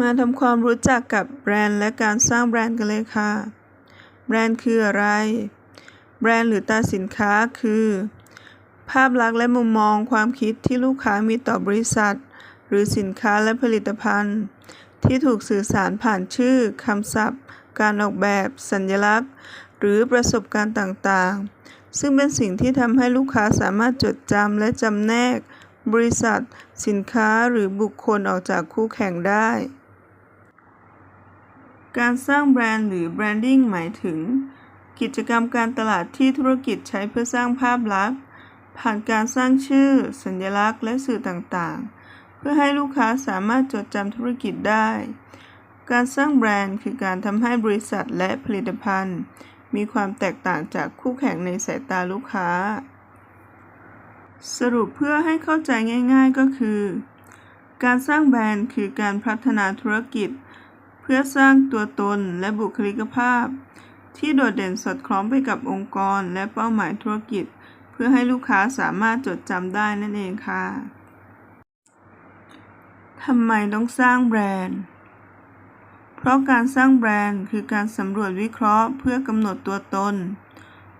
มาทำความรู้จักกับแบรนด์และการสร้างแบรนด์กันเลยค่ะ แบรนด์คืออะไร แบรนด์หรือตราสินค้าคือ ภาพลักษณ์และมุมมองความคิดที่ลูกค้ามีต่อบริษัท หรือสินค้าและผลิตภัณฑ์ ที่ถูกสื่อสารผ่านชื่อคำศัพท์ การออกแบบ สัญลักษณ์ หรือประสบการณ์ต่างๆ ซึ่งเป็นสิ่งที่ทำให้ลูกค้าสามารถจดจำและจำแนก บริษัท สินค้าหรือบุคคลออกจากคู่แข่งได้ การสร้างแบรนด์หรือแบรนดิ้งหมายถึง กิจกรรมการตลาดที่ธุรกิจใช้เพื่อสร้างภาพลักษณ์ ผ่านการสร้างชื่อ สัญลักษณ์ และสื่อต่างๆ เพื่อให้ลูกค้าสามารถจดจำธุรกิจได้ การสร้างแบรนด์คือการทำให้บริษัทและผลิตภัณฑ์ มีความแตกต่างจากคู่แข่งในสายตาลูกค้า สรุปเพื่อให้เข้าใจง่าย ๆก็คือ การสร้างแบรนด์คือการพัฒนาธุรกิจ พื่อสร้างตัวตนและบุคลิกภาพ ที่โดดเด่นสอดคล้องไปกับองค์กรและเป้าหมายธุรกิจ เพื่อให้ลูกค้าสามารถจดจำได้นั่นเองค่ะทำไมต้องสร้างแบรนด์ เพราะการสร้างแบรนด์คือการสำรวจวิเคราะห์ เพื่อกำหนดตัวตน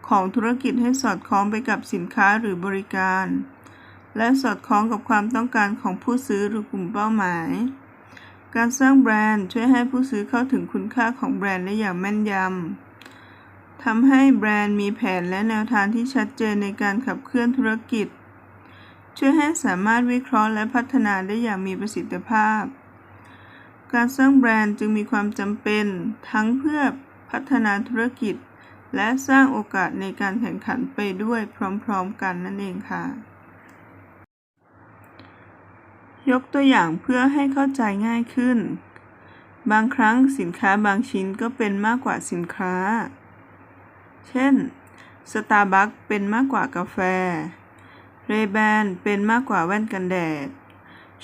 ของธุรกิจให้สอดคล้องไปกับสินค้าหรือบริการ และสอดคล้องกับความต้องการของผู้ซื้อหรือกลุ่มเป้าหมาย การสร้างแบรนด์ช่วยให้ผู้ซื้อเข้าถึงคุณค่าของแบรนด์ได้อย่างแม่นยำ ทำให้แบรนด์มีแผนและแนวทางที่ชัดเจนในการขับเคลื่อนธุรกิจ ช่วยให้สามารถวิเคราะห์และพัฒนาได้อย่างมีประสิทธิภาพ การสร้างแบรนด์จึงมีความจำเป็น ทั้งเพื่อพัฒนาธุรกิจ และสร้างโอกาสในการแข่งขันไปด้วยพร้อมๆ กันนั่นเองค่ะ ยกตัวอย่างเพื่อให้เข้าใจง่ายขึ้น บางครั้งสินค้าบางชิ้นก็เป็นมากกว่าสินค้า เช่น Starbucks เป็นมากกว่ากาแฟ Ray-Ban เป็นมากกว่าแว่นกันแดด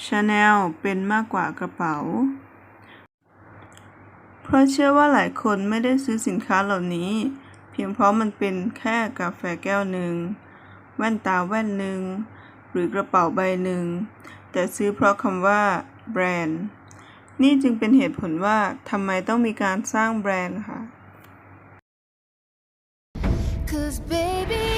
Chanel เป็นมากกว่ากระเป๋า เพราะเชื่อว่าหลายคนไม่ได้ซื้อสินค้าเหล่านี้ เพียงเพราะมันเป็นแค่กาแฟแก้วหนึ่ง แว่นตาแว่นหนึ่ง หรือกระเป๋าใบหนึ่ง แต่ซื้อเพราะคำว่าแบรนด์ นี่จึงเป็นเหตุผลว่าทำไมต้องมีการสร้างแบรนด์ค่ะ Cause baby